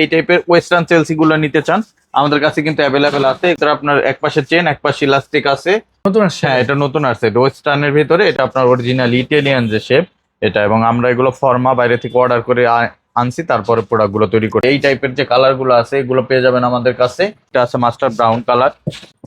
এই টাইপের western Chelsea গুলো নিতে চান আমাদের কাছে কিন্তু অ্যাভেলেবেল আছে। এটা আপনার এক পাশে চেন এক পাশে ইলাস্টিক আছে। নতুন আসছে? হ্যাঁ এটা নতুন আসছে। ওয়েস্টার্নের ভিতরে এটা আপনার অরিজিনাল ইটালিয়ান যে শেপ এটা এবং আমরা এগুলো ফর্মা বাইরে থেকে অর্ডার করে আনছি তারপরে প্রোডাক্টগুলো তৈরি করি। এই টাইপের যে কালারগুলো আছে এগুলো পেয়ে যাবেন আমাদের কাছে। এটা আছে মাস্টার ব্রাউন কালার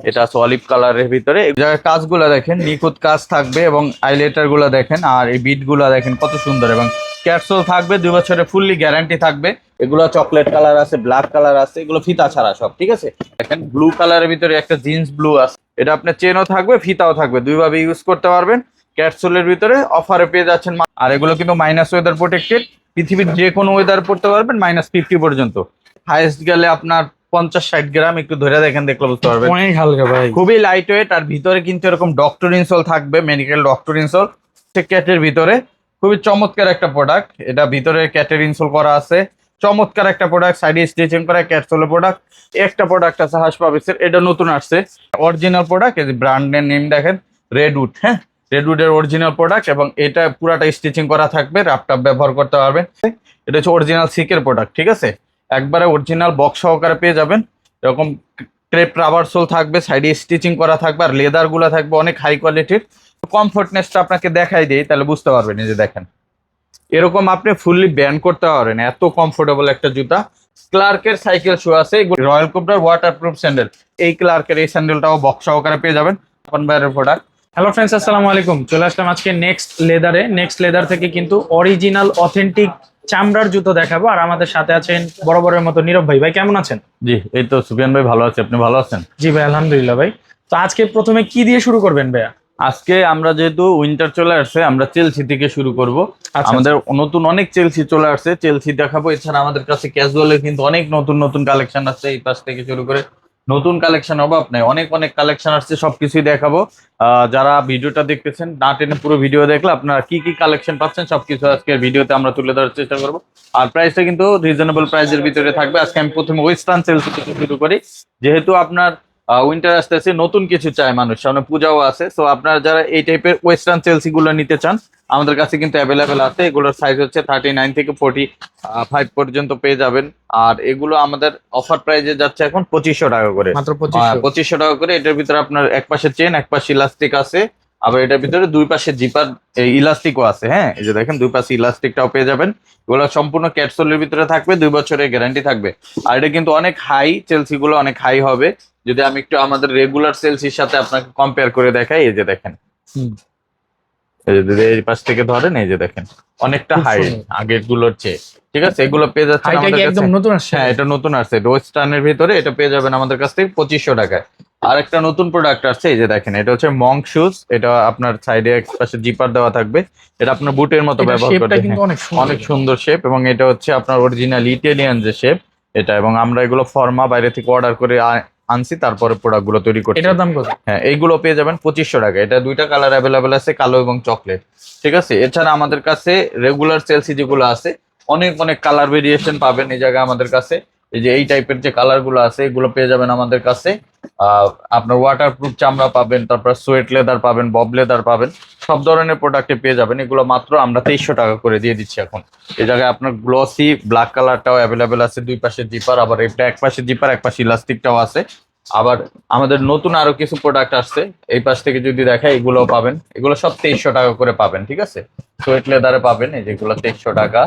এটা আছে অলিভ কালারের ভিতরে। কাজগুলো দেখেন নিখুঁত কাজ থাকবে এবং আইলেটারগুলো দেখেন আর এই বিটগুলো দেখেন কত সুন্দর এবং ক্যাপসুল থাকবে দুই বছরের ফুললি গ্যারান্টি থাকবে। এগুলো চকলেট কালার আছে ব্ল্যাক কালার আছে এগুলো ফিতা ছাড়া সব ঠিক আছে? দেখেন ব্লু কালারের ভিতরে একটা জিন্স ব্লু আছে। এটা আপনার চেনও থাকবে ফিতাও থাকবে দুইভাবে ইউজ করতে পারবেন। ক্যাপসুলের ভিতরে অফারে পেয়ে যাচ্ছেন আর এগুলো কিন্তু মাইনাস ওয়েদার প্রোটেক্টেড পৃথিবীর যে কোনো ওয়েদার পড়তে পারবেন মাইনাস ফিফটি পর্যন্ত। হাইয়েস্ট গেলে আপনার পঞ্চাশ ষাট গ্রাম একটু ধরে দেখেন দেখলে বুঝতে পারবেন। অনেক হালকা ভাই। খুবই লাইট ওয়েট আর ভিতরে কিন্তু এরকম ডক্টর ইনসোল থাকবে মেডিকেল ডক্টর ইনসোল ক্যাটের ভিতরে খুবই চমৎকার একটা প্রোডাক্ট এটা ভিতরে ক্যাটের ইনসোল করা আছে। চমৎকার একটা প্রোডাক্ট সাইডে স্টিচিং করা ক্যাটসোলের প্রোডাক্ট একটা প্রোডাক্ট আছে হাস পাবিসের, এটা নতুন আসছে। অরিজিনাল প্রোডাক্ট এই ব্র্যান্ডের নেম দেখেন রেডউড হ্যাঁ? রেডউডের অরিজিনাল প্রোডাক্ট এবং এটা পুরাটা স্টিচিং করা থাকবে ল্যাপটপ ব্যবহার করতে পারবেন এটা হচ্ছে অরিজিনাল সিকের প্রোডাক্ট ঠিক আছে? একবারে অরিজিনাল বক্স সহকারে পেয়ে যাবেন। এরকম ক্রেপ রাবার সোল থাকবে সাইডে স্টিচিং করা থাকবে, আর লেদারগুলো থাকবে অনেক হাই কোয়ালিটির কমফোর্টনেসটা আপনাকে দেখাই দিই তাহলে বুঝতে পারবেন এই যে দেখেন। এরকম আপনি ফুললি ব্যান করতে পারবেন এত কমফোর্টেবল একটা জুতা। ক্লার্কের সাইকেল শু আছে রয়্যাল কোবরার ওয়াটার প্রুফ স্যান্ডেল এই ক্লার্কের এই স্যান্ডেলটাও বক্স সহকারে পেয়ে যাবেন আপন বাইরের প্রোডাক্ট হ্যালো ফ্রেন্ডস আসসালামু আলাইকুম। চলে আসলাম আজকে নেক্সট লেদারে নেক্সট লেদার থেকে কিন্তু অরিজিনাল অথেন্টিক চামড়ার জুতো দেখাবো। আর আমাদের সাথে আছেন বরাবরের মতো নীরব ভাই। ভাই কেমন আছেন? জি এই তো সুফিয়ান ভাই ভালো আছে আপনি ভালো আছেন? জি ভাই আলহামদুলিল্লাহ ভাই। তো আজকে প্রথমে কি দিয়ে শুরু করবেন ভাইয়া? আজকে আমরা যেহেতু উইন্টার চলে আসছে আমরা চেলসি থেকে শুরু করব। আচ্ছা, আমাদের নতুন অনেক চেলসি চলে আসছে। চেলসি দেখাবো। এছাড়া আমাদের কাছে ক্যাজুয়ালের কিন্তু অনেক নতুন নতুন কালেকশন আছে এই পাশ থেকে শুরু করে। নতুন কালেকশন অভাব নাই অনেক অনেক কালেকশন আসছে সবকিছুই দেখাবো। আহ, যারা ভিডিওটা দেখতেছেন না টেনে পুরো ভিডিও দেখলে আপনারা কি কি কালেকশন পাচ্ছেন সবকিছু আজকে ভিডিওতে আমরা তুলে ধরার চেষ্টা করব। আর প্রাইসটা কিন্তু রিজনেবল প্রাইসের ভিতরে থাকবে। আজকে আমি প্রথমে ওয়েস্টার্ন সেলস থেকে শুরু করি। যেহেতু আপনার উইন্টার আসতেছে নতুন কিছু চায় মানুষ। সামনে পূজাও আছে তো আপনারা যারা এই টাইপের ওয়েস্টার্ন চেলসি গুলো নিতে চান আমাদের কাছে কিন্তু অ্যাভেলেবেল আছে। এগুলোর সাইজ হচ্ছে থার্টি নাইন থেকে ফোর্টি ফাইভ পর্যন্ত পেয়ে যাবেন। আর এগুলো আমাদের অফার প্রাইজে যাচ্ছে এখন পঁচিশশো টাকা করে। মাত্র পঁচিশশো। টাকা করে এটার ভিতরে আপনার এক পাশে চেন এক পাশে ইলাস্টিক আছে। আবার এটার ভিতরে দুই পাশে জিপার ইলাস্টিকও আছে হ্যাঁ? এই যে দেখেন দুই পাশে ইলাস্টিকটাও পেয়ে যাবেন। এগুলো সম্পূর্ণ ক্যাটসোলের ভিতরে থাকবে দুই বছরের গ্যারান্টি থাকবে। আর এটা কিন্তু অনেক হাই চেলসি গুলো অনেক হাই হবে। যদি আমি একটু আমাদের রেগুলার সেলসির সাথে আপনাকে কম্পেয়ার করে দেখাই এই যে দেখেন। এই যে যদি এই পাশ থেকে ধরেন এই যে দেখেন অনেকটা হাই আগেরগুলোর চেয়ে। ঠিক আছে? এগুলো পেয়ে যাচ্ছে আমাদের একদম নতুন আসছে? হ্যাঁ এটা নতুন আসছে। ওয়েস্টার্নের ভিতরে এটা পেয়ে যাবেন আমাদের কাছ থেকে পঁচিশশো টাকায়। আর একটা নতুন প্রোডাক্ট আসছে এই যে দেখেন এটা হচ্ছে মঙ্ক শুজ এটা আপনার সাইডে এক পাশে জিপার দেওয়া থাকবে। এটা আপনার বুটের মতো ব্যবহার করতে হ্যাঁ, অনেক সুন্দর। অনেক সুন্দর শেপ এবং এটা হচ্ছে আপনার অরিজিনাল ইটালিয়ান যে শেপ এটা এবং আমরা এগুলো ফর্মা বাইরে থেকে অর্ডার করে আনছি তারপরে প্রোডাক্টগুলো তৈরি করছি। এটার দাম কত? হ্যাঁ এইগুলো পেয়ে যাবেন পঁচিশশো টাকা। এটা দুইটা কালার অ্যাভেলেবেল আছে কালো এবং চকলেট ঠিক আছে? এছাড়া আমাদের কাছে রেগুলার সেলসি যেগুলো আছে অনেক অনেক কালার ভেরিয়েশন পাবেন এই জায়গায় আমাদের কাছে। এই যে এই টাইপের যে কালারগুলো আছে, এগুলো পেয়ে যাবেন আমাদের কাছে। আপনার ওয়াটার প্রুফ চামড়া পাবেন, তারপর সোয়েট লেদার পাবেন বব লেদার পাবেন। সব ধরনের প্রোডাক্টে পেয়ে যাবেন। এগুলো মাত্র আমরা তেইশশো টাকা করে দিয়ে দিচ্ছি এখন। এই জায়গায় আপনার গ্লসি ব্ল্যাক কালারটাও অ্যাভেলেবেল আছে দুই পাশে জিপার আবার এটা এক পাশে জিপার এক পাশে ইলাস্টিকটাও আছে। আবার আমাদের নতুন আরও কিছু প্রোডাক্ট আসছে, এই পাশ থেকে যদি দেখাই এগুলো পাবেন। এগুলো সব তেইশশো টাকা করে পাবেন, ঠিক আছে? সোয়েট লেদারে পাবেন, এই যেগুলো তেইশশো টাকা।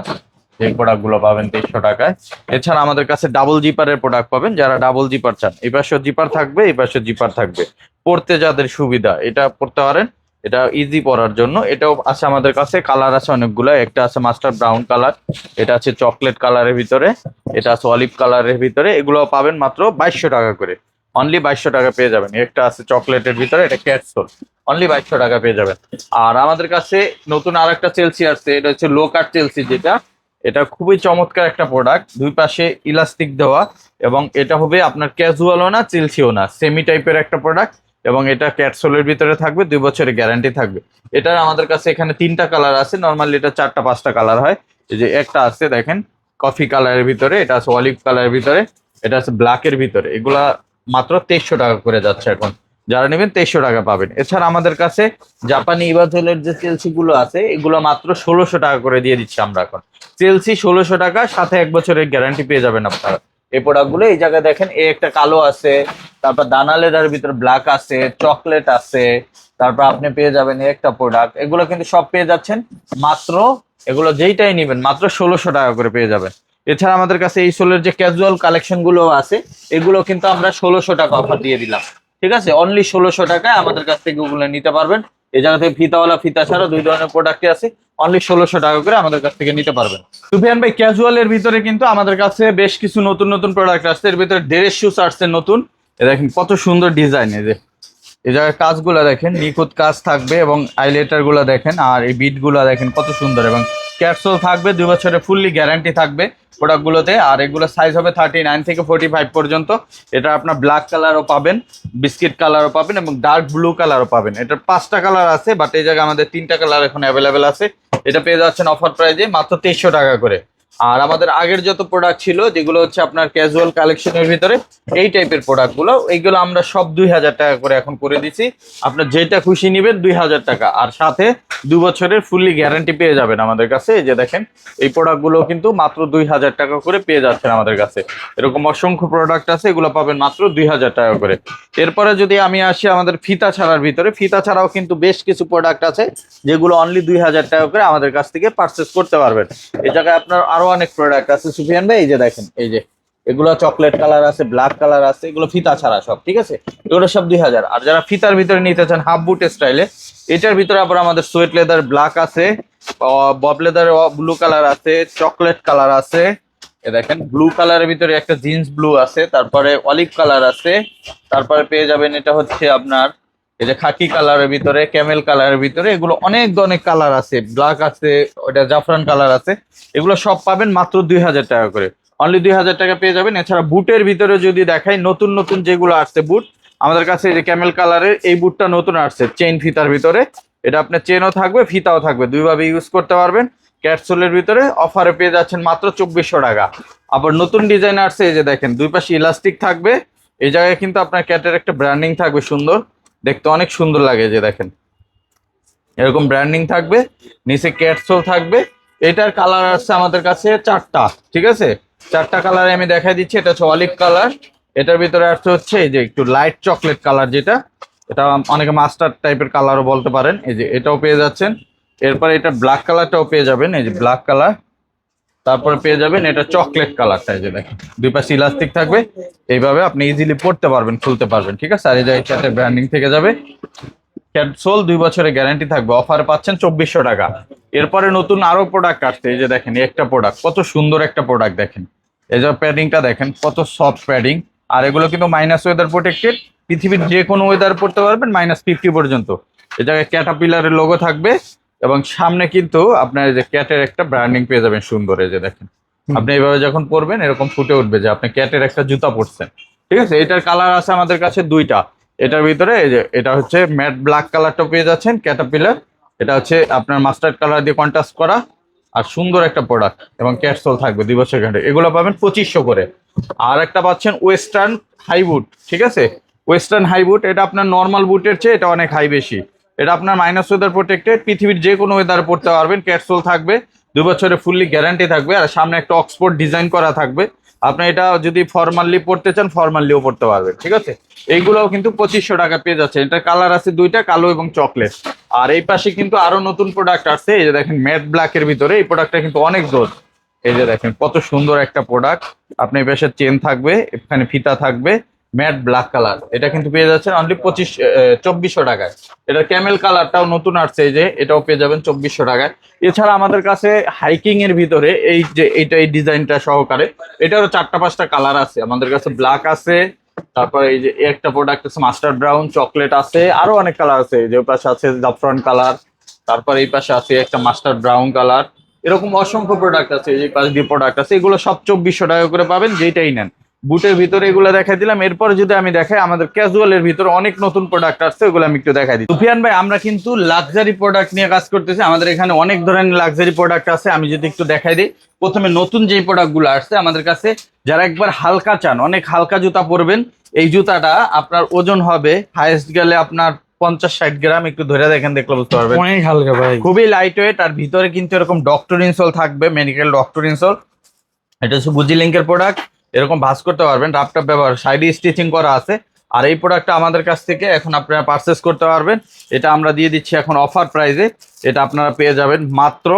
এই প্রোডাক্টগুলো পাবেন তেইশশো টাকায়। এছাড়া আমাদের কাছে ডাবল জিপারের প্রোডাক্ট পাবেন, যারা ডাবল জিপার চান। এই পাশে জিপার থাকবে, এই পাশে জিপার থাকবে। পড়তে যাদের সুবিধা, এটা পড়তে পারেন। এটা ইজি পরার জন্য। এটাও আছে আমাদের কাছে কালার আছে অনেকগুলো। একটা আছে মাস্টার ব্রাউন কালার এটা আছে চকলেট কালারের ভিতরে, এটা আছে অলিভ কালারের ভিতরে। এগুলো পাবেন মাত্র বাইশশো টাকা করে। অনলি বাইশশো টাকা পেয়ে যাবেন। একটা আছে চকলেটের ভিতরে, এটা ক্যাটসোল অনলি বাইশশো টাকা পেয়ে যাবেন। আর আমাদের কাছে নতুন আর একটা চেলসি আসছে, এটা হচ্ছে লো কাট চেলসি যেটা। এটা খুবই চমৎকার একটা প্রোডাক্ট দুই পাশে ইলাস্টিক দেওয়া এবং এটা হবে আপনার ক্যাজুয়ালও না চেলসিও না। সেমি টাইপের একটা প্রোডাক্ট এবং এটা ক্যাটসোলের ভিতরে থাকবে, দুই বছরের গ্যারান্টি থাকবে। এটার আমাদের কাছে এখানে তিনটা কালার আছে। নর্মালি এটা চারটা, পাঁচটা কালার হয়। এই যে একটা আছে দেখেন কফি কালারের ভিতরে, এটা আছে অলিভ কালারের ভিতরে, এটা আছে ব্ল্যাকের ভিতরে। এগুলা মাত্র তেইশশো টাকা করে যাচ্ছে এখন। যারা নেবেন তেইশশো টাকা পাবেন। এছাড়া আমাদের কাছে জাপানি ইভাজলের যে চেলসি গুলো আছে, এগুলো মাত্র ষোলোশো টাকা করে দিয়ে দিচ্ছি আমরা এখন। চেলসি ষোলোশো টাকা, সাথে এক বছরের গ্যারান্টি পেয়ে যাবেন আপনারা। এই প্রোডাক্টগুলো, এই জায়গায় দেখেন এ একটা কালো আছে, তারপর দানা লেদার ভিতরে ব্ল্যাক আছে চকলেট আছে, তারপর আপনি পেয়ে যাবেন একটা প্রোডাক্ট এগুলো কিন্তু সব পেয়ে যাচ্ছেন, মাত্র এগুলো যেইটাই নেবেন, মাত্র ষোলোশো টাকা করে পেয়ে যাবেন। এছাড়া আমাদের কাছে এই সোলের যে ক্যাজুয়াল কালেকশনগুলো আছে, এগুলো কিন্তু আমরা ষোলোশো টাকা অফার দিয়ে দিলাম। ঠিক আছে? অনলি ষোলোশো টাকায় আমাদের কাছ থেকে ওগুলো নিতে পারবেন। এই জায়গা থেকে ফিতাওয়ালা, ফিতা ছাড়া দুই ধরনের প্রোডাক্টই আছে। অনলি ষোলোশো টাকা করে আমাদের কাছ থেকে নিতে পারবেন। সুফিয়ান ভাই ক্যাজুয়ালের ভিতরে কিন্তু আমাদের কাছে বেশ কিছু নতুন নতুন প্রোডাক্ট আসছে। এর ভিতরে ড্রেস শুজ আসছে নতুন। দেখেন কত সুন্দর ডিজাইন যে। এই জায়গায় কাজগুলো দেখেন, নিখুঁত কাজ থাকবে এবং আইলেটারগুলো দেখেন, আর এই বিটগুলো দেখেন কত সুন্দর এবং ক্যাপসুল থাকবে, দুই বছরের ফুললি গ্যারান্টি থাকবে প্রোডাক্টগুলোতে আর এগুলো সাইজ হবে থার্টি নাইন থেকে ফোর্টি ফাইভ পর্যন্ত। এটা আপনার ব্ল্যাক কালারও পাবেন বিস্কিট কালারও পাবেন এবং ডার্ক ব্লু কালারও পাবেন। এটার পাঁচটা কালার আছে বাট এই জায়গায় আমাদের তিনটা কালার এখন অ্যাভেলেবেল আছে। এটা পেয়ে যাচ্ছেন অফার প্রাইজে মাত্র তেইশশো টাকা করে। আর আমাদের আগের যত প্রোডাক্ট ছিল, যেগুলো হচ্ছে আপনার ক্যাজুয়াল কালেকশনের ভিতরে, এই টাইপের প্রোডাক্টগুলো এইগুলো আমরা সব দুই হাজার টাকা করে এখন করে দিছি। আপনার যেটা খুশি নেবেন দুই হাজার টাকা। আর সাথে দু বছরের ফুললি গ্যারান্টি পেয়ে যাবেন আমাদের কাছে। যে দেখেন, এই প্রোডাক্টগুলো কিন্তু মাত্র দুই হাজার টাকা করে পেয়ে যাচ্ছেন আমাদের কাছে। এরকম অসংখ্য প্রোডাক্ট আছে, এগুলো পাবেন মাত্র দুই হাজার টাকা করে। এরপরে যদি আমি আসি আমাদের ফিতা ছাড়ার ভিতরে, ফিতা ছাড়াও কিন্তু বেশ কিছু প্রোডাক্ট আছে, যেগুলো অনলি দুই হাজার টাকা করে আমাদের কাছ থেকে পারচেস করতে পারবেন। এই জায়গায় আপনার আরও অনেক প্রোডাক্ট আছে। সুফিয়ান ভাই, এই যে দেখেন, এই যে এগুলো চকলেট কালার আছে ব্ল্যাক কালার আছে, এগুলো ফিতা ছাড়া সব, ঠিক আছে? এগুলো সব দুই হাজার। আর যারা ফিতার ভিতরে নিতে চান হাফ বুট স্টাইলে এটার ভিতরে আবার আমাদের সোয়েট লেদার ব্ল্যাক আছে বব লেদার ব্লু কালার আছে চকলেট কালার আছে। এ দেখেন ব্লু কালারের ভিতরে একটা জিন্স ব্লু আছে, তারপরে অলিভ কালার আছে, তারপরে পেয়ে যাবেন, এটা হচ্ছে আপনার এই যে খাকি কালারের ভিতরে, ক্যামেল কালারের ভিতরে, এগুলো অনেক অনেক কালার আছে। ব্ল্যাক আছে ওটা জাফরান কালার আছে। এগুলো সব পাবেন মাত্র দুই হাজার টাকা করে। অনলি দুই হাজার টাকা পেয়ে যাবেন। এছাড়া বুটের ভিতরে যদি দেখাই, নতুন নতুন যেগুলো আসছে বুট, আমাদের কাছে এই যে ক্যামেল কালারের এই বুটটা নতুন আসছে, চেইন ফিতার ভিতরে। এটা আপনার চেনও থাকবে, ফিতাও থাকবে। দুইভাবে ইউজ করতে পারবেন। ক্যাটসোলের ভিতরে অফারে পেয়ে যাচ্ছেন মাত্র চব্বিশশো টাকা। আবার নতুন ডিজাইন আসছে, এই যে দেখেন, দুই পাশে ইলাস্টিক থাকবে। এই জায়গায় কিন্তু আপনার ক্যাটের একটা ব্র্যান্ডিং থাকবে সুন্দর। দেখতে অনেক সুন্দর লাগে যে দেখেন। এরকম ব্র্যান্ডিং থাকবে, নিচে ক্যাটসোল থাকবে। এটার কালার আসছে আমাদের কাছে চারটা, ঠিক আছে? চারটা কালারে আমি দেখাই দিচ্ছি, এটা হচ্ছে অলিভ কালার এটার ভিতরে আসছে হচ্ছে এই যে একটু লাইট চকলেট কালার যেটা। এটা অনেকে মাস্টার টাইপের কালারও বলতে পারেন। এই যে এটাও পেয়ে যাচ্ছেন। এরপরে এটা ব্ল্যাক কালারটাও পেয়ে যাবেন, এই যে ব্ল্যাক কালার তারপরে পেয়ে যাবেন এটা চকলেট কালারটা যে দেখেন। দুই পাশে ইলাস্টিক থাকবে। এইভাবে আপনি ইজিলি পড়তে পারবেন, খুলতে পারবেন, ঠিক আছে? আর এই যে এটাতে ব্র্যান্ডিং থেকে যাবে। ক্যাপসোল দুই বছরের গ্যারান্টি থাকবে। অফার পাচ্ছেন চব্বিশশো টাকা। এরপরে নতুন আরও প্রোডাক্ট আসছে। এই যে দেখেন একটা প্রোডাক্ট কত সুন্দর একটা প্রোডাক্ট দেখেন। এই যে প্যাডিংটা দেখেন, কত সফট প্যাডিং আর এগুলো কিন্তু মাইনাস ওয়েদার প্রোটেক্টেড পৃথিবীর যে কোনো ওয়েদার পড়তে পারবেন মাইনাস ফিফটি পর্যন্ত। এই জায়গায় ক্যাটাপিলারের লোগো থাকবে। এবং সামনে কিন্তু আপনার যে ক্যাটের একটা ব্র্যান্ডিং পেয়ে যাবেন সুন্দর এই যে দেখেন। আপনি এইভাবে যখন পরবেন এরকম ফুটে উঠবে যে আপনি ক্যাটের একটা জুতা পরছেন। ঠিক আছে? এটার কালার আছে আমাদের কাছে দুইটা। এটার ভিতরে এই যে এটা হচ্ছে ম্যাট ব্ল্যাক কালারটা পেয়ে যাচ্ছেন ক্যাটাপিলার এটা হচ্ছে আপনার মাস্টার্ড কালার দিয়ে কন্ট্রাস্ট করা আর সুন্দর একটা প্রোডাক্ট এবং ক্যাটসল থাকবে দুই বছর ঘাটে এগুলো পাবেন পঁচিশশো করে। আর একটা পাচ্ছেন ওয়েস্টার্ন হাই বুট ঠিক আছে? ওয়েস্টার্ন হাই বুট এটা আপনার নর্মাল বুটের চেয়ে এটা অনেক হাই বেশি। এটা আপনার মাইনাস ওয়েদার প্রোটেক্টেড পৃথিবীর যে কোনো ওয়েদার পড়তে পারবেন। ক্যাটসোল থাকবে। দু বছরে ফুললি গ্যারান্টি থাকবে। আর সামনে একটা অক্সফোর্ড ডিজাইন করা থাকবে। আপনি এটা যদি ফর্মালি পড়তে চান ফর্মালিও পড়তে পারবেন। ঠিক আছে? এইগুলোও কিন্তু পঁচিশশো টাকা পেয়ে যাচ্ছে। এটা কালার আছে দুইটা, কালো এবং চকলেট আর এই পাশে কিন্তু আরও নতুন প্রোডাক্ট আছে এই যে দেখেন ম্যাট ব্ল্যাকের ভিতরে। এই প্রোডাক্টটা কিন্তু অনেক দোষ এই যে দেখেন, কত সুন্দর একটা প্রোডাক্ট আপনি এই পাশে চেন থাকবে, এখানে ফিতা থাকবে। Matte black colour. এটা কিন্তু পেয়ে যাচ্ছেন অনলি পঁচিশ চব্বিশশো টাকায়। এটা ক্যামেল কালারটাও নতুন আসছে যে, এটাও পেয়ে যাবেন চব্বিশশো টাকায়। এছাড়া আমাদের কাছে হাইকিং এর ভিতরে এই যে, এইটা, এই ডিজাইনটা সহকারে, এটারও চারটা, পাঁচটা কালার আছে। আমাদের কাছে ব্ল্যাক আছে, তারপরে এই যে একটা প্রোডাক্ট আছে মাস্টার ব্রাউন, চকলেট আছে, আরও অনেক কালার আছে। যে পাশে আছে জাফরান কালার, তারপর এই পাশে আছে একটা মাস্টার ব্রাউন কালার। এরকম অসংখ্য প্রোডাক্ট আছে যে পাশে দিয়ে প্রোডাক্ট আছে। এগুলো সব চব্বিশশো টাকা করে পাবেন যেটাই নেন। বুটের ভিতরে এগুলো দেখাই দিলাম। এরপর যদি আমি দেখাই আমাদের ক্যাজুয়ালের ভিতরে অনেক নতুন প্রোডাক্ট আসছে ওগুলো আমি একটু দেখাই দিই। সুফিয়ান ভাই আমরা কিন্তু লাক্সারি প্রোডাক্ট নিয়ে কাজ করতেছি। আমাদের এখানে অনেক ধরনের লাক্সারি প্রোডাক্ট আছে আমি যদি একটু দেখাই দিই। প্রথমে নতুন যে প্রোডাক্টগুলো আসছে আমাদের কাছে যারা একবার হালকা চান অনেক হালকা জুতা পরবেন এই জুতাটা আপনার ওজন হবে হাইয়েস্ট গেলে আপনার পঞ্চাশ ষাট গ্রাম একটু ধরে দেখেন দেখলে বুঝতে পারবেন। অনেক হালকা ভাই। খুবই লাইট ওয়েট আর ভিতরে কিন্তু এরকম ডক্টর ইনসোল থাকবে মেডিকেল ডক্টর ইনসোল এটা হচ্ছে বুজি লিঙ্কের প্রোডাক্ট এরকম ভাস করতে পারবেন রাপটাপ ব্যবহার সাইডে স্টিচিং করা আছে। আর এই প্রোডাক্টটা আমাদের কাছ থেকে এখন আপনারা পারচেস করতে পারবেন। এটা আমরা দিয়ে দিচ্ছি এখন অফার প্রাইসে এটা আপনারা পেয়ে যাবেন মাত্র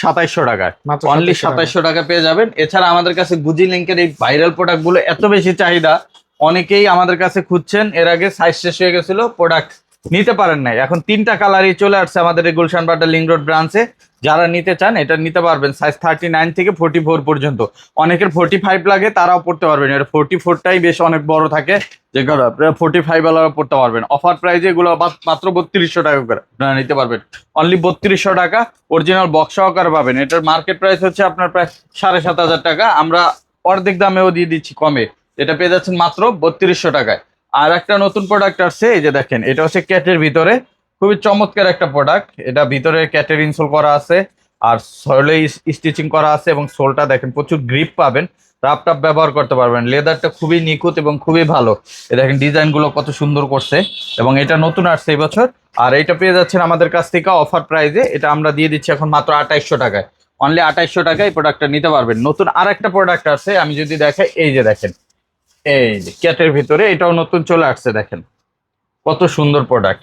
সাতাইশশো টাকায়। মাত্র অনলি সাতাইশশো টাকা পেয়ে যাবেন। এছাড়া আমাদের কাছে গুজি লিঙ্কের এই ভাইরাল প্রোডাক্টগুলো এত বেশি চাহিদা অনেকেই আমাদের কাছে খুঁজছেন। এর আগে সাইজ শেষ হয়ে গেছিল প্রোডাক্ট নিতে পারেন নাই। এখন তিনটা কালারই চলে আসছে আমাদের এই গুলশান বাটা লিঙ্ক রোড ব্রাঞ্চে যারা নিতে চান, এটা নিতে পারবেন সাইজ থার্টি নাইন থেকে ফোর্টি ফোর পর্যন্ত। অনেকের ফোর্টি ফাইভ লাগে, তারাও পড়তে পারবেন। এটা ফোর্টি ফোরটাই বেশ অনেক বড় থাকে। যে আপনারা ফোর্টি ফাইভ ওয়ালারা পড়তে পারবেন। অফার প্রাইজে এগুলো মাত- মাত্র বত্রিশশো টাকা করে আপনারা নিতে পারবেন। অনলি বত্রিশশো টাকা। অরিজিনাল বক্স সহকারে পাবেন। এটার মার্কেট প্রাইস হচ্ছে আপনার প্রায় সাড়ে সাত হাজার টাকা। আমরা অর্ধেক দামেও দিয়ে দিচ্ছি কমে। এটা পেয়ে যাচ্ছেন মাত্র বত্রিশশো টাকায়। আর একটা নতুন প্রোডাক্ট আসছে, এই যে দেখেন, এটা হচ্ছে ক্যাটের ভিতরে। খুবই চমৎকার একটা প্রোডাক্ট এটা ভিতরে ক্যাটের ইনসোল করা আছে, আর সোলে স্টিচিং করা আছে, এবং সোলটা দেখেন, প্রচুর গ্রিপ পাবেন। রাপটাপ ব্যবহার করতে পারবেন। লেদারটা খুবই নিখুঁত এবং খুবই ভালো। এ দেখেন, ডিজাইনগুলো কত সুন্দর করছে, এবং এটা নতুন আসছে এই বছর আর এটা পেয়ে যাচ্ছেন আমাদের কাছ থেকে অফার প্রাইজে এটা আমরা দিয়ে দিচ্ছি এখন মাত্র আঠাইশশো টাকায়। অনলি আঠাইশশো টাকায় এই প্রোডাক্টটা নিতে পারবেন। নতুন আর একটা প্রোডাক্ট আছে আমি যদি দেখাই, এই যে দেখেন এই যে ক্যাটের ভিতরে এটাও নতুন চলে আসছে, দেখেন। কত সুন্দর প্রোডাক্ট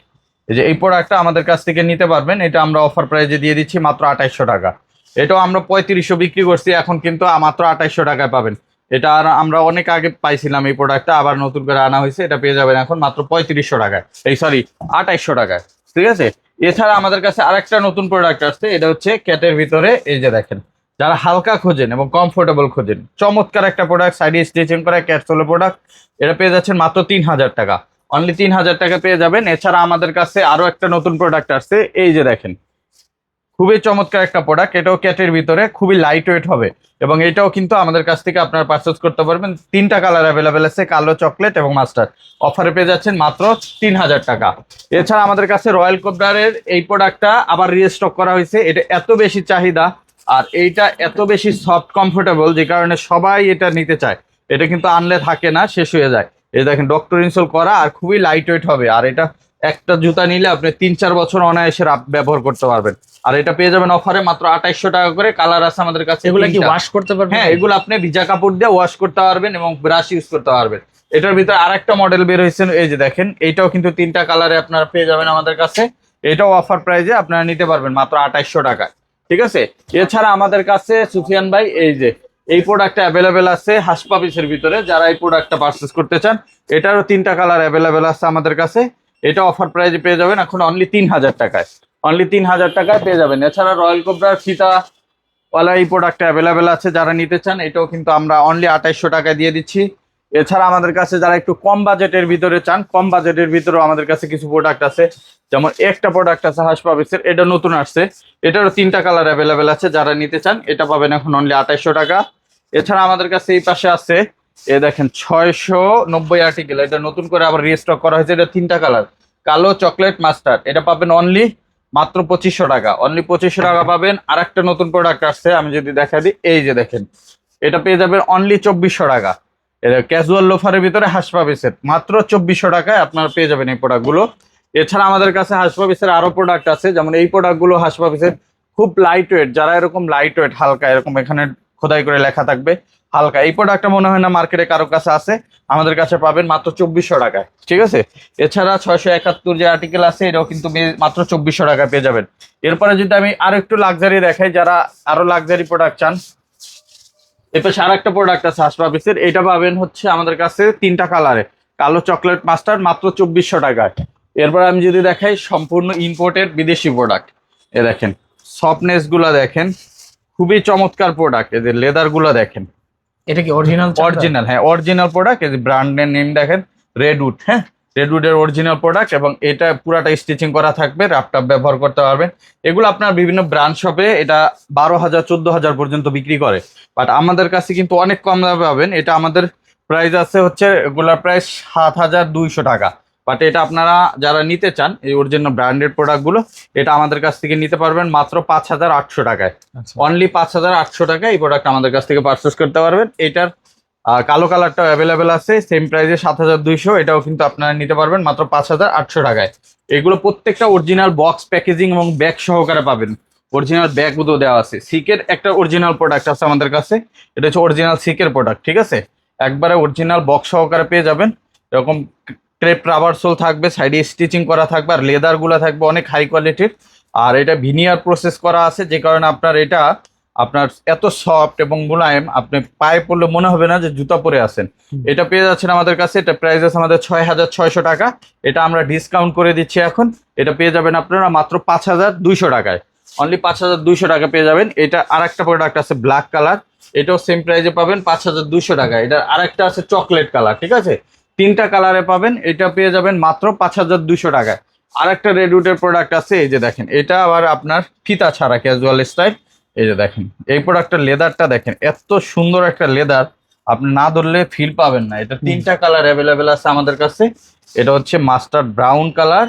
এই যে এই প্রোডাক্টটা আমাদের কাছ থেকে নিতে পারবেন। এটা আমরা অফার প্রাইজে দিয়ে দিচ্ছি মাত্র আঠাইশশো টাকা। এটাও আমরা পঁয়ত্রিশশো বিক্রি করছি, এখন কিন্তু মাত্র আঠাইশশো টাকায় পাবেন। এটা আর আমরা অনেক আগে পাইছিলাম এই প্রোডাক্টটা আবার নতুন করে আনা হয়েছে, এটা পেয়ে যাবেন এখন মাত্র পঁয়ত্রিশশো টাকায়। এই সরি আঠাইশশো টাকায়। ঠিক আছে? এছাড়া আমাদের কাছে আরেকটা নতুন প্রোডাক্ট আসছে, এটা হচ্ছে ক্যাটের ভিতরে, এই যে দেখেন। যারা হালকা খোঁজেন এবং কমফোর্টেবল খোঁজেন, চমৎকার একটা প্রোডাক্ট সাইডে স্টিচিং করা ক্যাটসোলো প্রোডাক্ট এটা পেয়ে যাচ্ছেন মাত্র তিন হাজার টাকা। অনলি তিন হাজার টাকা পেয়ে যাবেন। এছাড়া আমাদের কাছে আরও একটা নতুন প্রোডাক্ট আসছে, এই যে দেখেন। খুবই চমৎকার একটা প্রোডাক্ট এটাও ক্যাটের ভিতরে, খুবই লাইট ওয়েট হবে। এবং এটাও কিন্তু আমাদের কাছ থেকে আপনারা পারচেস করতে পারবেন। তিনটা কালার অ্যাভেলেবেল আছে, কালো চকলেট এবং মাস্টার অফারে পেয়ে যাচ্ছেন মাত্র তিন হাজার টাকা। এছাড়া আমাদের কাছে রয়্যাল কোবরারের এই প্রোডাক্টটা আবার রিস্টক করা হয়েছে। এটা এত বেশি চাহিদা আর এইটা এত বেশি সফট কমফোর্টেবল যে কারণে সবাই এটা নিতে চায়। এটা কিন্তু আনলে থাকে না শেষ হয়ে যায়। এই দেখেন ডক্টর ইনসোল করা আর খুবই লাইট ওয়েট হবে। আর এটা একটা জুতা নিলে আপনি তিন চার বছর অনায়াসে ব্যবহার করতে পারবেন। আর এটা পেয়ে যাবেন অফারে মাত্র আঠাইশশো টাকা করে। কালার আছে আমাদের কাছে এগুলো কি ওয়াশ করতে পারবেন? হ্যাঁ এগুলো আপনি ভিজা কাপড় দিয়ে ওয়াশ করতে পারবেন এবং ব্রাশ ইউজ করতে পারবেন। এটার ভিতরে আরেকটা মডেল বের হয়েছে এই যে দেখেন এইটাও কিন্তু তিনটা কালারে আপনারা পেয়ে যাবেন আমাদের কাছে। এটাও অফার প্রাইজে আপনারা নিতে পারবেন মাত্র আঠাইশশো টাকায়। ঠিক আছে? এছাড়া আমাদের কাছে সুফিয়ান ভাই, এই যে, এই প্রোডাক্টটা অ্যাভেলেবেল আছে হাসপাপিসের ভিতরে। যারা এই প্রোডাক্টটা পারচেস করতে চান, এটারও তিনটা কালার অ্যাভেলেবেল আছে আমাদের কাছে। এটা অফার প্রাইজে পেয়ে যাবেন এখন অনলি তিন হাজার টাকায়। অনলি তিন হাজার টাকায় পেয়ে যাবেন। এছাড়া রয়্যাল কোবরার ফিতা ওয়ালা এই প্রোডাক্ট অ্যাভেলেবেল আছে। যারা নিতে চান, এটাও কিন্তু আমরা অনলি আঠাইশশো টাকায় দিয়ে দিচ্ছি। এছাড়া আমাদের কাছে যারা একটু কম বাজেটের ভিতরে চান, কম বাজেটের ভিতরেও আমাদের কাছে কিছু প্রোডাক্ট আছে। যেমন একটা প্রোডাক্ট আছে হাসপাবিসের এটা নতুন আসছে। এটারও তিনটা কালার অ্যাভেলেবেল আছে, যারা নিতে চান, এটা পাবেন এখন অনলি আঠাইশশো টাকা। এছাড়া আমাদের কাছে এই পাশে আছে, এ দেখেন, ছয়শো নব্বই আর্টিকেল এটা নতুন করে আবার রিস্টক করা হয়েছে, এটা তিনটা কালার কালো চকলেট মাস্টার এটা পাবেন অনলি মাত্র পঁচিশশো টাকা। অনলি পঁচিশশো টাকা পাবেন। আর একটা নতুন প্রোডাক্ট আসছে, আমি যদি দেখা দিই, এই যে দেখেন, এটা পেয়ে যাবেন অনলি চব্বিশশো টাকা। এটা ক্যাজুয়াল লোফারের ভিতরে হাসপাবিসের মাত্র চব্বিশশো টাকায় আপনারা পেয়ে যাবেন এই প্রোডাক্টগুলো এছাড়া আমাদের কাছে হাসপাবিসের আরও প্রোডাক্ট আছে, যেমন এই প্রোডাক্টগুলো হাসপাবিসের খুব লাইট ওয়েট যারা এরকম লাইট ওয়েট হালকা, এরকম এখানে খোদাই করে লেখা থাকবে, হালকা। এই প্রোডাক্টটা মনে হয় না মার্কেটে কারও কাছে আছে, আমাদের কাছে পাবেন মাত্র চব্বিশশো টাকায়, ঠিক আছে? এছাড়া ছয়শো একাত্তর যে আর্টিকেল আছে, এটাও কিন্তু মাত্র চব্বিশশো টাকায় পেয়ে যাবেন। এরপরে যদি আমি আরও একটু লাক্সারি দেখাই, যারা আরও লাক্সারি প্রোডাক্ট চান এ পাশে আর একটা প্রোডাক্ট আছে হাসপাবিসের এটা পাবেন হচ্ছে আমাদের কাছে তিনটা কালারে কালো চকলেট মাস্টার মাত্র চব্বিশশো টাকায়। এরপর আমি যদি দেখাই সম্পূর্ণ ইম্পোর্টেড বিদেশি প্রোডাক্ট এ দেখেন সফটনেসগুলা দেখেন খুবই চমৎকার প্রোডাক্ট এদের লেদারগুলা দেখেন। এটা কি অরিজিনাল অরিজিনাল হ্যাঁ অরিজিনাল প্রোডাক্ট এই যে ব্র্যান্ডের নেম দেখেন রেডউড হ্যাঁ? রেডউডের অরিজিনাল প্রোডাক্ট এবং এটা পুরাটা স্টিচিং করা থাকবে ল্যাপটপ ব্যবহার করতে পারবেন। এগুলো আপনার বিভিন্ন ব্র্যান্ড শপে এটা বারো হাজার চোদ্দ হাজার পর্যন্ত বিক্রি করে। বাট আমাদের কাছে কিন্তু অনেক কম দামে পাবেন। এটা আমাদের প্রাইস আছে হচ্ছে এগুলার প্রাইস সাত হাজার দুইশো টাকা। বাট এটা আপনারা যারা নিতে চান এই অরিজিনাল ব্র্যান্ডেড প্রোডাক্টগুলো এটা আমাদের কাছ থেকে নিতে পারবেন মাত্র পাঁচ হাজার আটশো টাকায়। আচ্ছা। অনলি পাঁচ হাজার আটশো টাকায় এই প্রোডাক্ট আমাদের কাছ থেকে পারচেস করতে পারবেন। এটার আর কালো কালারটাও অ্যাভেলেবেল আছে সেম প্রাইসে সাত হাজার দুইশো, এটাও কিন্তু আপনারা নিতে পারবেন মাত্র পাঁচ হাজার আটশো টাকায়। এগুলো প্রত্যেকটা অরিজিনাল বক্স প্যাকেজিং এবং ব্যাগ সহকারে পাবেন। অরিজিনাল ব্যাগও দেওয়া আছে। সিকের একটা অরিজিনাল প্রোডাক্ট আছে আমাদের কাছে। এটা হচ্ছে অরিজিনাল সিকের প্রোডাক্ট ঠিক আছে? একবারে অরিজিনাল বক্স সহকারে পেয়ে যাবেন। এরকম ক্রেপ রাবার সোল থাকবে সাইডে স্টিচিং করা থাকবে, আর লেদারগুলো থাকবে অনেক হাই কোয়ালিটির আর এটা ভিনিয়ার প্রসেস করা আছে, যে কারণে আপনার এটা আপনার এত সফট এবং মোলায়েম আপনি পায়ে পড়লে মনে হবে না যে জুতা পরে আছেন। এটা পেয়ে যাচ্ছেন আমাদের কাছে এটা প্রাইস আছে আমাদের ছয় হাজার ছয়শো টাকা। এটা আমরা ডিসকাউন্ট করে দিচ্ছি এখন। এটা পেয়ে যাবেন আপনারা মাত্র পাঁচ হাজার দুইশো টাকায়। অনলি পাঁচ হাজার দুইশো টাকা পেয়ে যাবেন। এটা আর একটা প্রোডাক্ট আছে ব্ল্যাক কালার এটাও সেম প্রাইসে পাবেন পাঁচ হাজার দুইশো টাকা। এটা আর একটা আছে চকলেট কালার ঠিক আছে? তিনটা কালারে পাবেন। এটা পেয়ে যাবেন মাত্র পাঁচ হাজার দুইশো টাকায়। আর একটা রেডউডের প্রোডাক্ট আছে এই যে দেখেন। এটা আবার আপনার ফিতা ছাড়া ক্যাজুয়াল স্টাইল এই যে দেখেন এই প্রোডাক্টের লেদারটা দেখেন এত সুন্দর একটা লেদার আপনি না ধরলে ফিল পাবেন না। এটা তিনটা কালার অ্যাভেলেবেল আছে আমাদের কাছে। এটা হচ্ছে মাস্টার্ড ব্রাউন কালার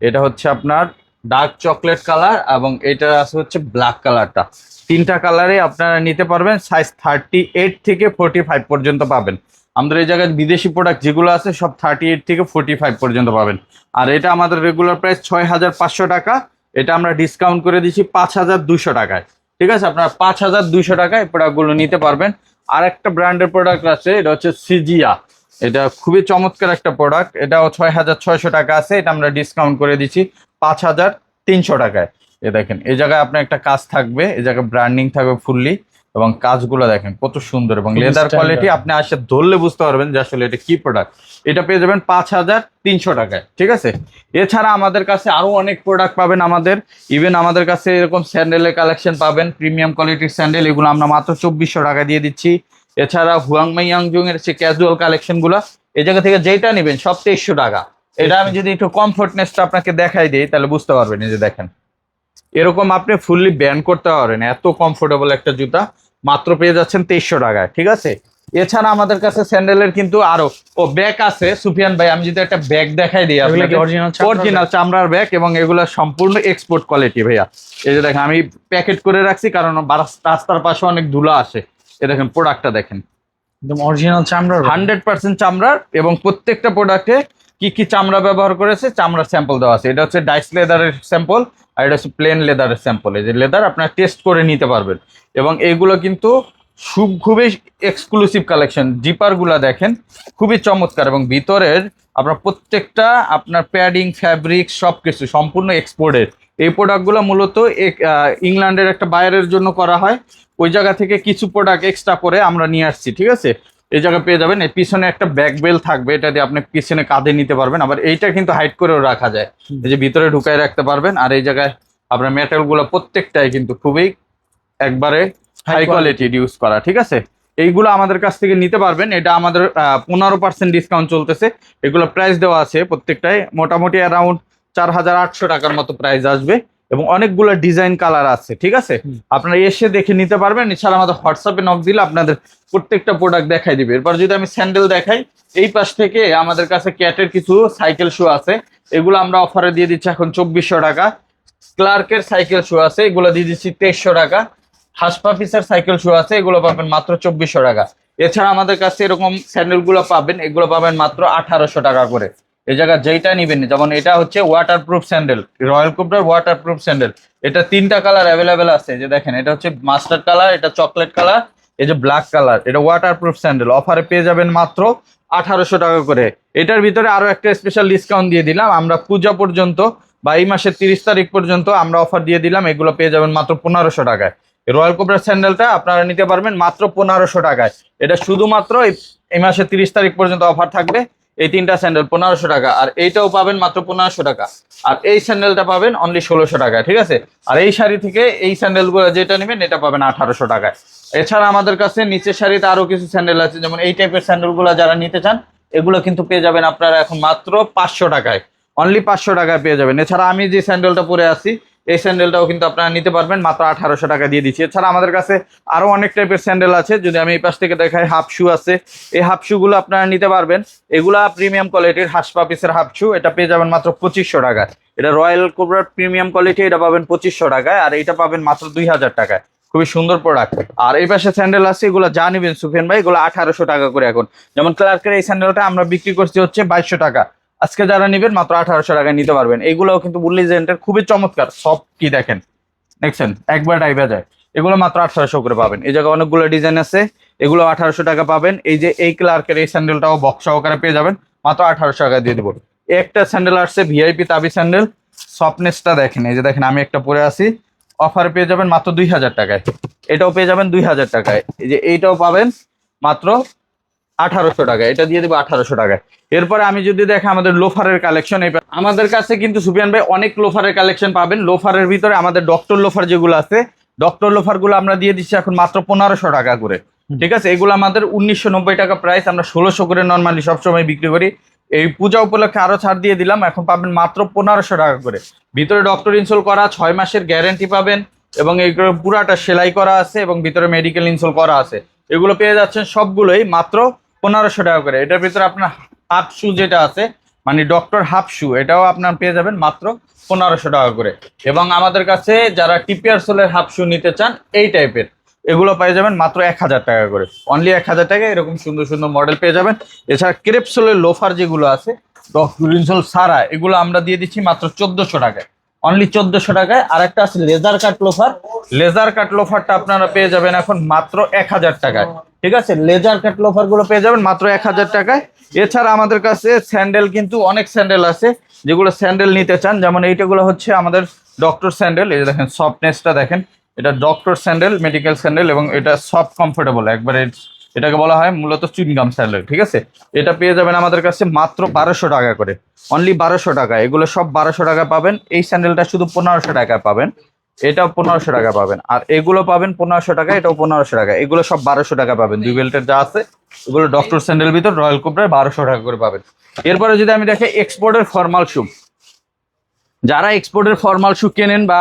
এটা হচ্ছে আপনার ডার্ক চকলেট কালার এবং এটা আছে হচ্ছে ব্ল্যাক কালারটা তিনটা কালারে আপনারা নিতে পারবেন সাইজ থার্টি এইট থেকে ফোর্টি ফাইভ পর্যন্ত পাবেন। আমাদের এই জায়গায় বিদেশি প্রোডাক্ট যেগুলো আছে সব থার্টি এইট থেকে ফোর্টি ফাইভ পর্যন্ত পাবেন। আর এটা আমাদের রেগুলার প্রাইস ছয় হাজার পাঁচশো টাকা এটা আমরা ডিসকাউন্ট করে দিচ্ছি পাঁচ হাজার দুশো টাকায়। ঠিক আছে? আপনারা পাঁচ হাজার দুইশো টাকায় এই প্রোডাক্টগুলো নিতে পারবেন। আর একটা ব্র্যান্ডের প্রোডাক্ট আছে, এটা হচ্ছে সিজিয়া। এটা খুবই চমৎকার একটা প্রোডাক্ট এটাও ছয় হাজার ছয়শো টাকা আছে, এটা আমরা ডিসকাউন্ট করে দিচ্ছি পাঁচ হাজার তিনশো টাকায়। এ দেখেন, এই জায়গায় আপনার একটা কাজ থাকবে, এই জায়গায় ব্র্যান্ডিং থাকবে ফুললি এবং কাজগুলো দেখেন কত সুন্দর এবং লেদার কোয়ালিটি আপনি আসে ধরলে বুঝতে পারবেন যে আসলে এটা কি প্রোডাক্ট এটা পেয়ে যাবেন পাঁচ হাজার তিনশো টাকায় ঠিক আছে? এছাড়া আমাদের কাছে আরও অনেক প্রোডাক্ট পাবেন আমাদের। ইভেন আমাদের কাছে এরকম স্যান্ডেলের কালেকশন পাবেন প্রিমিয়াম কোয়ালিটির স্যান্ডেল এগুলো আমরা মাত্র চব্বিশশো টাকা দিয়ে দিচ্ছি। এছাড়া হুয়াংমাই ইয়াংজুং এর যে ক্যাজুয়াল কালেকশনগুলো এই জায়গা থেকে যেটা নেবেন সব তেইশশো টাকা। এটা আমি যদি একটু কমফোর্টনেসটা আপনাকে দেখাই দিই তাহলে বুঝতে পারবেন এই যে দেখেন। এরকম আপনি ফুললি ব্যান করতে পারবেন এত কমফোর্টেবল একটা জুতা। মাত্র পেয়ে যাচ্ছেন তেইশশো টাকায় ঠিক আছে? এছাড়া আমাদের কাছে স্যান্ডেলের কিন্তু আরও ও ব্যাগ আছে সুফিয়ান ভাই আমি যদি একটা ব্যাগ দেখাই দিই অরিজিনাল চামড়ার ব্যাগ এবং এগুলো সম্পূর্ণ এক্সপোর্ট কোয়ালিটি ভাইয়া। এই যে দেখেন আমি প্যাকেট করে রাখছি কারণ রাস্তার পাশে অনেক ধুলো আসে এ দেখেন প্রোডাক্টটা দেখেন। একদম অরিজিনাল চামড়ার হান্ড্রেড পার্সেন্ট চামড়ার এবং প্রত্যেকটা প্রোডাক্টে কি কি চামড়া ব্যবহার করেছে? চামড়ার স্যাম্পল দেওয়া আছে। এটা হচ্ছে ডাইস লেদারের স্যাম্পল আর এটা হচ্ছে প্লেন লেদারের স্যাম্পল এই যে লেদার আপনার টেস্ট করে নিতে পারবেন। এবং এইগুলো কিন্তু খুব খুবই এক্সক্লুসিভ কালেকশন জিপারগুলা দেখেন, খুবই চমৎকার। এবং ভিতরের আপনার প্রত্যেকটা আপনার প্যাডিং ফ্যাব্রিক সব কিছু সম্পূর্ণ এক্সপোর্টের এই প্রোডাক্টগুলো মূলত ইংল্যান্ডের একটা বাইরের জন্য করা হয়। ওই জায়গা থেকে কিছু প্রোডাক্ট এক্সট্রা করে আমরা নিয়ে আসছি, ঠিক আছে? এই জায়গায় পেয়ে যাবেন। এই পিছনে একটা ব্যাক বেল থাকবে এটা দিয়ে আপনি পিছনে কাঁধে নিতে পারবেন। আবার এইটা কিন্তু হাইট করেও রাখা যায়। এই যে ভিতরে ঢুকায় রাখতে পারবেন আর এই জায়গায় আপনার মেটালগুলো প্রত্যেকটাই কিন্তু খুবই একবারে হাই কোয়ালিটির ইউজ করা ঠিক আছে? এইগুলো আমাদের কাছ থেকে নিতে পারবেন। এটা আমাদের পনেরো পার্সেন্ট ডিসকাউন্ট চলতেছে। এগুলো প্রাইস দেওয়া আছে প্রত্যেকটাই। মোটামুটি অ্যারাউন্ড চার হাজার আটশো টাকার মতো প্রাইস আসবে। এবং অনেকগুলো ডিজাইন কালার আছে ঠিক আছে? আপনারা এসে দেখে নিতে পারবেন এছাড়া আমাদের হোয়াটসঅ্যাপে নক দিলে আপনাদের প্রত্যেকটা প্রোডাক্ট দেখাই দিবে। এরপর যদি আমি স্যান্ডেল দেখাই এই পাশ থেকে আমাদের কাছে ক্যাটের কিছু সাইকেল শু আছে এগুলো আমরা অফারে দিয়ে দিচ্ছি এখন চব্বিশশো টাকা। ক্লার্কের সাইকেল শু আছে এগুলো দিয়ে দিচ্ছি তেইশশো টাকা। হাসপাফিসের সাইকেল শু আছে এগুলো পাবেন মাত্র চব্বিশশো টাকা। এছাড়া আমাদের কাছে এরকম স্যান্ডেলগুলো পাবেন এগুলো পাবেন মাত্র আঠারোশো টাকা করে। এই জায়গা যেইটা নিবেন যেমন এটা হচ্ছে ওয়াটার প্রুফ স্যান্ডেল রয়্যাল কোবরার ওয়াটার প্রুফ স্যান্ডেল এটা তিনটা কালার অ্যাভেলেবেল আছে যে দেখেন, এটা হচ্ছে মাস্টার্ড কালার এটা চকলেট কালার এই যে ব্ল্যাক কালার এটা ওয়াটার প্রুফ স্যান্ডেল অফারে পেয়ে যাবেন মাত্র আঠারোশো টাকা করে। এটার ভিতরে আরও একটা স্পেশাল ডিসকাউন্ট দিয়ে দিলাম। আমরা পূজা পর্যন্ত বা এই মাসের তিরিশ তারিখ পর্যন্ত আমরা অফার দিয়ে দিলাম। এগুলো পেয়ে যাবেন মাত্র পনেরোশো টাকায়। রয়্যাল কোবরা স্যান্ডেলটা আপনারা নিতে পারবেন মাত্র পনেরোশো টাকায়। এটা শুধুমাত্র এই মাসের তিরিশ তারিখ পর্যন্ত অফার থাকবে। এই তিনটা স্যান্ডেল পনেরোশো টাকা, আর এইটাও পাবেন মাত্র পনেরোশো টাকা। আর এই স্যান্ডেলটা পাবেন অনলি ষোলোশো টাকা ঠিক আছে? আর এই শাড়ি থেকে এই স্যান্ডেলগুলো যেটা নেবেন, এটা পাবেন আঠারোশো টাকায়। এছাড়া আমাদের কাছে নিচের শাড়িতে আরও কিছু স্যান্ডেল আছে, যেমন এই টাইপের স্যান্ডেলগুলো যারা নিতে চান, এগুলো কিন্তু পেয়ে যাবেন আপনারা এখন মাত্র পাঁচশো টাকায়। অনলি পাঁচশো টাকায় পেয়ে যাবেন। এছাড়া আমি যে স্যান্ডেলটা পরে আছি এই স্যান্ডেলটাও কিন্তু আপনারা নিতে পারবেন, মাত্র আঠারোশো টাকা দিয়ে দিচ্ছি। এছাড়া আমাদের কাছে আরও অনেক টাইপের স্যান্ডেল আছে, যদি আমি এই পাশ থেকে দেখাই হাফ শু আছে। এই হাফ শু গুলো আপনারা নিতে পারবেন। এগুলা প্রিমিয়াম কোয়ালিটির হাসপা পিসের হাফ শু এটা পেয়ে যাবেন মাত্র পঁচিশশো টাকায়। এটা রয়্যাল কোবরার প্রিমিয়াম কোয়ালিটি এটা পাবেন পঁচিশশো টাকায়, আর এটা পাবেন মাত্র দুই হাজার টাকায়। খুবই সুন্দর প্রোডাক্ট আর এই পাশে স্যান্ডেল আছে, এগুলো যা নিবেন সুফিয়ান ভাই, এগুলো আঠারোশো টাকা করে এখন। যেমন ক্লার্কের এই স্যান্ডেলটা আমরা বিক্রি করছি হচ্ছে বাইশশো টাকা। আজকে যারা নিবেন মাত্র আঠারোশো টাকায় নিতে পারবেন। এগুলোও কিন্তু বুল্লি জেন্টের খুবই চমৎকার। সব কি দেখেন? দেখছেন? একবার টাইপে যায়। এগুলো মাত্র আঠারোশো করে পাবেন। এই জায়গায় অনেকগুলো ডিজাইন আছে। এগুলো আঠারোশো টাকা পাবেন। এই যে এই ক্লার্কের এই স্যান্ডেলটাও বক্স সহকারে পেয়ে যাবেন। মাত্র আঠারোশো টাকা দিয়ে দেবো। একটা স্যান্ডেল আসছে ভিআইপি তাবি স্যান্ডেল। সফটনেসটা দেখেন। এই যে দেখেন, আমি একটা পরে আছি। অফার পেয়ে যাবেন মাত্র দুই হাজার টাকায়। এটাও পেয়ে যাবেন দুই হাজার টাকায়। এই যে এইটাও পাবেন মাত্র আঠারোশো টাকা এটা দিয়ে দেবো আঠারোশো টাকায় এরপরে আমি যদি দেখে আমাদের লোফারের কালেকশন এই আমাদের কাছে কিন্তু সুপিয়ান ভাই অনেক লোফারের কালেকশন পাবেন। লোফারের ভিতরে আমাদের ডক্টর লোফার যেগুলো আছে ডক্টর লোফারগুলো আমরা দিয়ে দিচ্ছি এখন মাত্র পনেরোশো টাকা করে। ঠিক আছে? এগুলো আমাদের উনিশশো নব্বই টাকা প্রাইস আমরা ষোলোশো করে নর্মালি সবসময় বিক্রি করি। এই পূজা উপলক্ষে আরও ছাড় দিয়ে দিলাম এখন পাবেন মাত্র পনেরোশো টাকা করে। ভিতরে ডক্টর ইনসোল করা ছয় মাসের গ্যারেন্টি পাবেন এবং এইগুলো পুরাটা সেলাই করা আছে এবং ভিতরে মেডিকেল ইনসোল করা আছে। এগুলো পেয়ে যাচ্ছেন সবগুলোই মাত্র পনেরোশো টাকা করে। এটার ভিতরে আপনার হাফ শু যেটা আছে মানে ডক্টর হাফ শু এটাও আপনার পেয়ে যাবেন মাত্র পনেরোশো টাকা করে। এবং আমাদের কাছে যারা টিপিআর সোলের হাফ শু নিতে চান, এই টাইপের এগুলো পেয়ে যাবেন মাত্র এক হাজার টাকা করে। অনলি এক হাজার টাকা এরকম সুন্দর সুন্দর মডেল পেয়ে যাবেন। এছাড়া ক্রেপসোলের লোফার যেগুলো আছে ডক্টর সারা, এগুলো আমরা দিয়ে দিচ্ছি মাত্র চোদ্দশো টাকায়। অনলি চোদ্দশো টাকায়। আর একটা আছে laser cut loafer laser cut লোফারটা আপনারা পেয়ে যাবেন এখন মাত্র এক হাজার টাকায়। ঠিক আছে? লেজার কাট লোফারগুলো পেয়ে যাবেন মাত্র এক হাজার টাকায়। এছাড়া আমাদের কাছে স্যান্ডেল কিন্তু অনেক স্যান্ডেল আছে, যেগুলো স্যান্ডেল নিতে চান। যেমন এইটাগুলো হচ্ছে আমাদের ডক্টর স্যান্ডেল এই যে দেখেন সফটনেসটা দেখেন। এটা ডক্টর স্যান্ডেল মেডিকেল স্যান্ডেল এবং এটা সফট কমফোর্টেবল একবারে এটাকে বলা হয় মূলত চুইনগাম স্যান্ডেল ঠিক আছে? এটা পেয়ে যাবেন আমাদের কাছে মাত্র বারোশো টাকা করে। অনলি বারোশো টাকা, এগুলো সব বারোশো টাকা পাবেন। এই স্যান্ডেলটা শুধু পনেরোশো টাকা পাবেন। এটাও পনেরোশো টাকা পাবেন। আর এগুলো পাবেন পনেরোশো টাকা, এটাও পনেরোশো টাকা। এগুলো সব বারোশো টাকা পাবেন। দুই বেল্টের যা আছে, এগুলো ডক্টর স্যান্ডেল ভিতর, রয়্যাল কোবরায় বারোশো টাকা করে পাবেন। এরপরে যদি আমি দেখি এক্সপোর্টের ফর্মাল শু। যারা এক্সপোর্টের ফর্মাল শু কেনেন বা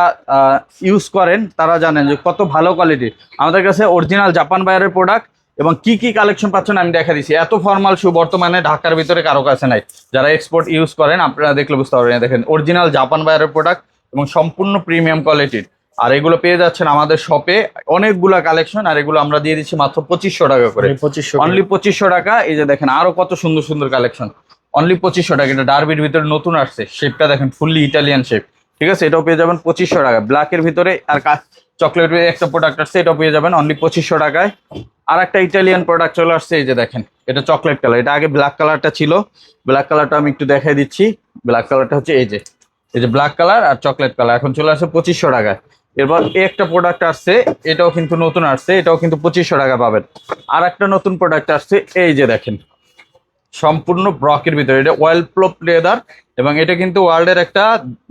ইউজ করেন, তারা জানেন যে কত ভালো কোয়ালিটির আমাদের কাছে অরিজিনাল জাপান বায়ারের প্রোডাক্ট এবং কি কি কালেকশন পাচ্ছেন আমি দেখা দিচ্ছি এত ফর্মাল শু বর্তমানে ঢাকার ভিতরে কারও কাছে নাই। যারা এক্সপোর্ট ইউজ করেন, আপনারা দেখলে বুঝতে পারবেন। দেখেন অরিজিনাল জাপান বায়ারের প্রোডাক্ট এবং সম্পূর্ণ প্রিমিয়াম কোয়ালিটির আর এগুলো পেয়ে যাচ্ছেন আমাদের শপে অনেকগুলা কালেকশন আর এগুলো আমরা দিয়ে দিচ্ছি মাত্র পঁচিশশো টাকা করে। পঁচিশশো অনলি পঁচিশশো টাকা এই যে দেখেন আরও কত সুন্দর সুন্দর কালেকশন অনলি পঁচিশশো টাকা এটা ডার্বির ভিতরে নতুন আসছে শেপটা দেখেন ফুললি ইটালিয়ান শেপ ঠিক আছে এটাও পেয়ে যাবেন পঁচিশশো টাকা। ব্ল্যাকের ভিতরে আর চকলেট একটা প্রোডাক্ট আসছে এটাও পেয়ে যাবেন অনলি পঁচিশশো টাকায়। আর একটা ইটালিয়ান প্রোডাক্ট চলে আসছে এই যে দেখেন এটা চকলেট কালার এটা আগে ব্ল্যাক কালারটা ছিল। ব্ল্যাক কালারটা আমি একটু দেখাই দিচ্ছি। ব্ল্যাক কালারটা হচ্ছে এই যে। এই যে ব্ল্যাক কালার আর চকলেট কালার এখন চলে আসে পঁচিশশো টাকায়। এরপর একটা প্রোডাক্ট আসছে, এটাও কিন্তু নতুন আসছে, এটাও কিন্তু পঁচিশশো টাকা পাবেন। আর একটা নতুন প্রোডাক্ট আসছে, এই যে দেখেন। সম্পূর্ণ ব্রকের ভিতরে। এটা ওয়েল প্লপ লেদার এবং এটা কিন্তু ওয়ার্ল্ডের একটা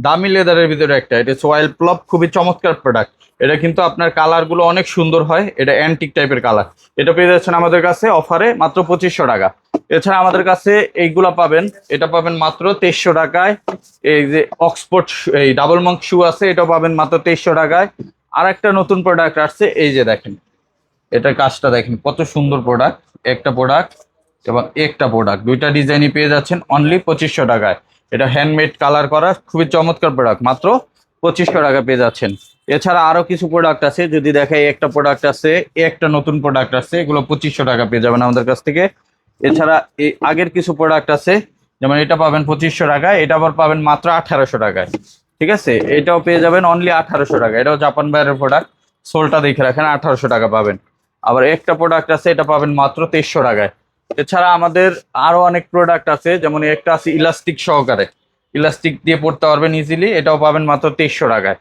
দামি লেদারের ভিতরে একটা। এটা হচ্ছে ওয়েল প্লপ খুবই চমৎকার প্রোডাক্ট এটা কিন্তু আপনার কালারগুলো অনেক সুন্দর হয়। এটা অ্যান্টিক টাইপের কালার এটা পেয়ে যাচ্ছেন আমাদের কাছে অফারে মাত্র পঁচিশশো টাকা। এছাড়া আমাদের কাছে এইগুলা পাবেন। এটা পাবেন মাত্র তেইশশো টাকায়। এই যে অক্সফোর্ড এই ডাবল মঙ্ক শু আছে এটা পাবেন মাত্র তেইশশো টাকায়। আর একটা নতুন প্রোডাক্ট আসছে, এই যে দেখেন। এটার কাজটা দেখেন, কত সুন্দর প্রোডাক্ট একটা প্রোডাক্ট এবং একটা প্রোডাক্ট দুইটা ডিজাইনই পেয়ে যাচ্ছেন অনলি পঁচিশশো টাকায়। এটা হ্যান্ডমেড কালার করা, খুবই চমৎকার প্রোডাক্ট মাত্র পঁচিশশো টাকা পেয়ে যাচ্ছেন। এছাড়া আরও কিছু প্রোডাক্ট আছে, যদি দেখাই একটা প্রোডাক্ট আছে একটা নতুন প্রোডাক্ট আছে, এগুলো পঁচিশশো টাকা পেয়ে যাবেন আমাদের কাছ থেকে। এছাড়া এই আগের কিছু প্রোডাক্ট আছে, যেমন এটা পাবেন পঁচিশশো টাকায়, এটা আবার পাবেন মাত্র আঠারোশো টাকায়। ঠিক আছে? এটাও পেয়ে যাবেন অনলি আঠারোশো টাকা এটাও জাপান বাইরের প্রোডাক্ট সোলটা দেখে রাখেন, আঠারোশো টাকা পাবেন। আবার একটা প্রোডাক্ট আছে, এটা পাবেন মাত্র তেইশশো টাকায়। এছাড়া আমাদের আরও অনেক প্রোডাক্ট আছে, যেমন একটা আছে ইলাস্টিক সহকারে। ইলাস্টিক দিয়ে পড়তে পারবেন ইজিলি এটাও পাবেন মাত্র তেইশশো টাকায়।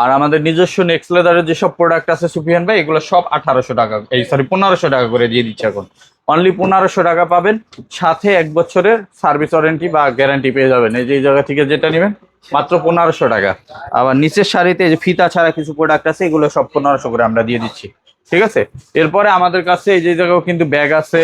আর আমাদের নিজস্ব নেক্সট লেদারের যেসব প্রোডাক্ট আছে সুফিয়ান ভাই, এগুলো সব আঠারোশো টাকা, এই সরি পনেরোশো টাকা করে দিয়ে দিচ্ছে এখন। অনলি পনেরোশো টাকা পাবেন, সাথে এক বছরের সার্ভিস ওয়ারেন্টি বা গ্যারান্টি পেয়ে যাবেন। এই যে জায়গা থেকে যেটা নেবেন, মাত্র পনেরোশো টাকা। আবার নিচের শাড়িতে যে ফিতা ছাড়া কিছু প্রোডাক্ট আছে, এগুলো সব পনেরোশো করে আমরা দিয়ে দিচ্ছি। ঠিক আছে? এরপরে আমাদের কাছে এই যে জায়গাও কিন্তু ব্যাগ আছে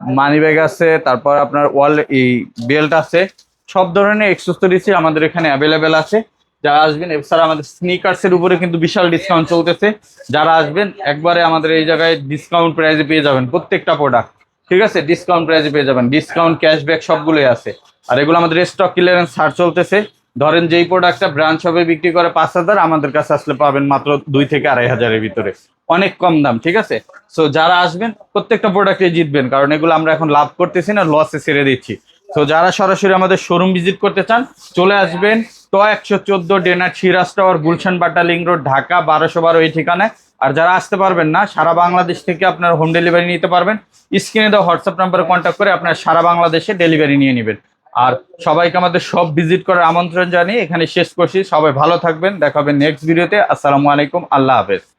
মানি ব্যাগ আছে, তারপর আপনার ওয়াল এই বেল্ট আছে। সব ধরনের এক্সেসরিজ আমাদের এখানে অ্যাভেলেবেল আছে। যারা আসবেন, এছাড়া আমাদের স্নিকার্স এর উপরে কিন্তু বিশাল ডিসকাউন্ট চলতেছে। যারা আসবেন, একবারে আমাদের এই জায়গায় ডিসকাউন্ট প্রাইসে পেয়ে যাবেন প্রত্যেকটা প্রোডাক্ট ঠিক আছে? ডিসকাউন্ট প্রাইসে পেয়ে যাবেন। ডিসকাউন্ট ক্যাশব্যাক সবগুলোই আছে। আর এগুলো আমাদের স্টক ক্লিয়ারেন্স ছাড় চলতেছে। ধরেন যেই প্রোডাক্টটা ব্রাঞ্চ হবে, বিক্রি করে পাঁচ হাজার, আমাদের কাছে আসলে পাবেন মাত্র দুই থেকে আড়াই হাজারের ভিতরে। অনেক কম দাম, ঠিক আছে? সো যারা আসবেন, প্রত্যেকটা প্রোডাক্টে জিতবেন, কারণ এগুলো আমরা এখন লাভ করতেছি না লসে ছেড়ে দিচ্ছি। তো যারা সরাসরি আমাদের শোরুম ভিজিট করতে চান, চলে আসবেন তো একশো চোদ্দ ডেনার সিরাজ টাওয়ার, গুলশান বাটা লিং রোড, ঢাকা, বারোশো বারো এই ঠিকানায়। আর যারা আসতে পারবেন না, সারা বাংলাদেশ থেকে আপনারা হোম ডেলিভারি নিতে পারবেন। স্ক্রিনে দেওয়া হোয়াটসঅ্যাপ নাম্বারে কন্ট্যাক্ট করে আপনারা সারা বাংলাদেশে ডেলিভারি নিয়ে নেবেন। আর সবাইকে আমাদের সব ভিজিট করার আমন্ত্রণ জানিয়ে এখানে শেষ করছি। সবাই ভালো থাকবেন, দেখাবেন নেক্সট ভিডিওতে আসসালামু আলাইকুম, আল্লাহ হাফেজ।